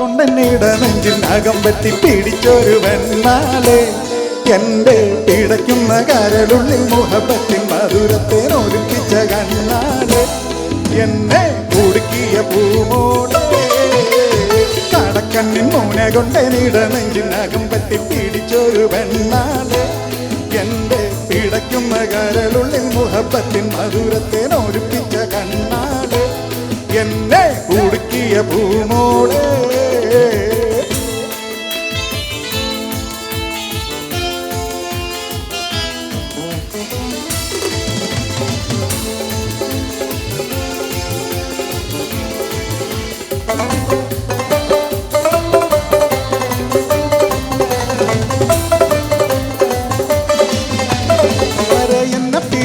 ഇടനെഞ്ചിൽ അകം പറ്റി പിടിച്ചൊരു വെണ്ണാളെ എന്റെ പിടയ്ക്കുന്ന കരളുള്ളിൽ മുഹബത്തിൻ മധുരത്തെ ഒലിപ്പിച്ച കണ്ണാളെ എന്നെ കുടുക്കിയ പൂമോടക്കണ്ണിൻ മൂന കൊണ്ടെനിടനെഞ്ചിനകം പറ്റി പിടിച്ചൊരു വെണ്ണാളെ എന്റെ പിടയ്ക്കുന്ന കരളുള്ളിൽ മുഹബത്തിൻ മധുരത്തെ ഒരുപ്പിച്ച കണ്ണാളെ എന്നെ കുടുക്കിയ പൂമോളെ.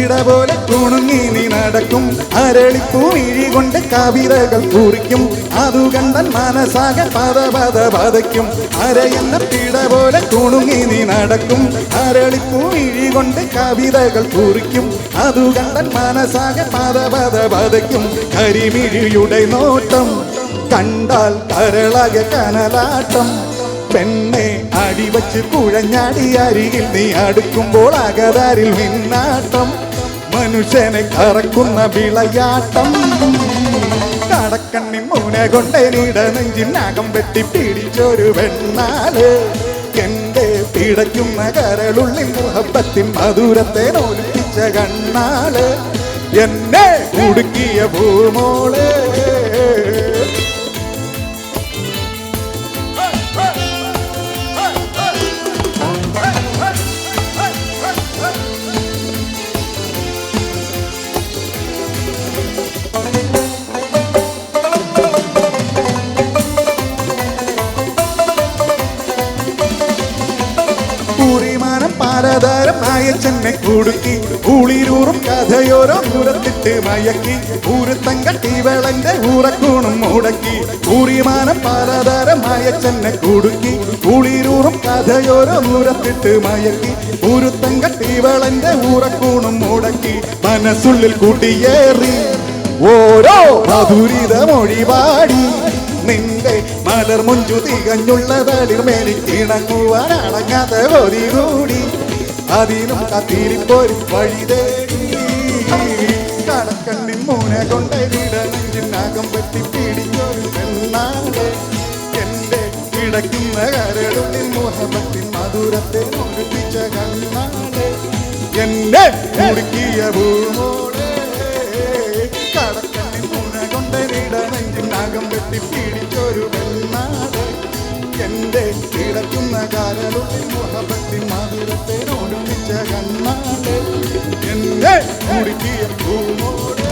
എന്ന പോലെ കുണുങ്ങി നീ നടക്കും. അരളിപ്പൂ ഇഴി കൊണ്ട് കവിതകൾ കുറിക്കും. അതു കണ്ടൻ മനസാകെ പത പത പതയ്ക്കും. അരയെന്ന പീട പോലെ കുണുങ്ങി നീ നടക്കും. അരളിപ്പൂ ഇഴി കൊണ്ട് കവിതകൾ കുറിക്കും. അതു കണ്ടൻ മനസാകെ പത പത പതയ്ക്കും. കരിമിഴിയുടെ നോട്ടം കണ്ടാൽ കരളക കനലാട്ടം. പെണ്ണെ അടിവച്ച് കുഴഞ്ഞാടി അരികിൽ നീ അടുക്കുമ്പോൾ അകതാരിൽ മിന്നാട്ടം മനുഷ്യനെ കറക്കുന്ന വിളയാട്ടം. കടക്കണ്ണി മൂന കൊണ്ടനിട നെഞ്ചിനകം വെട്ടി പിടിച്ചൊരു വെണ്ണാൽ എന്റെ പിടയ്ക്കുന്ന കരളുള്ളിൽ മുഹബത്തിൻ മധുരത്തെ നോലിപ്പിച്ച കണ്ണാൽ. എന്നെ കുടുക്കിയ ഭൂമോളെ. പാരതാരം ചെന്നെ കുടുക്കി. ഊളിരൂറും കഥയോരോ ദൂരത്തിട്ട് മയക്കി. ഊരുത്തങ്കട്ടി വെളന്റെ ഊറക്കൂണും മുടക്കി. ഊറിമാനം പാരതാരം ചെന്നെ കുടുക്കി. ഊളിരൂറും കഥയോരോ ദൂരത്തിട്ട് മയക്കി. ഊരുത്തങ്കട്ടി വെളന്റെ ഊറക്കൂണും മുടക്കി. മനസ്സുള്ളിൽ കൂട്ടിയേറി. ഓരോ മധുരിത മൊഴിപാടി നിന്റെ മലർ മുഞ്ചു തികഞ്ഞുള്ള മേലി അടങ്ങാത്ത ഒരു കൂടി. അതിനും കത്തിരിപ്പൊരു വഴി തേടി. കടക്കണ്ണിൻ മൂന കൊണ്ടിടനെഞ്ചിനകം പറ്റി പിടിഞ്ഞൊരു പെണ്ണാട് എന്റെ കിടക്കുന്ന കരളുള്ളിൽ മുഹബത്തിൻ മധുരത്തെ മുഴുപ്പിച്ച കണ്ണാണ്. എന്നെ മുറുക്കിയ ഭൂമോടെ എന്റെ കിടക്കുന്ന കരളുള്ളിൽ മുഹബത്തിൻ മധുരത്തെ ഒഴിപ്പിച്ച കണ്ണാട് എന്നെ കുടുക്കിയ ഭൂമോടെ.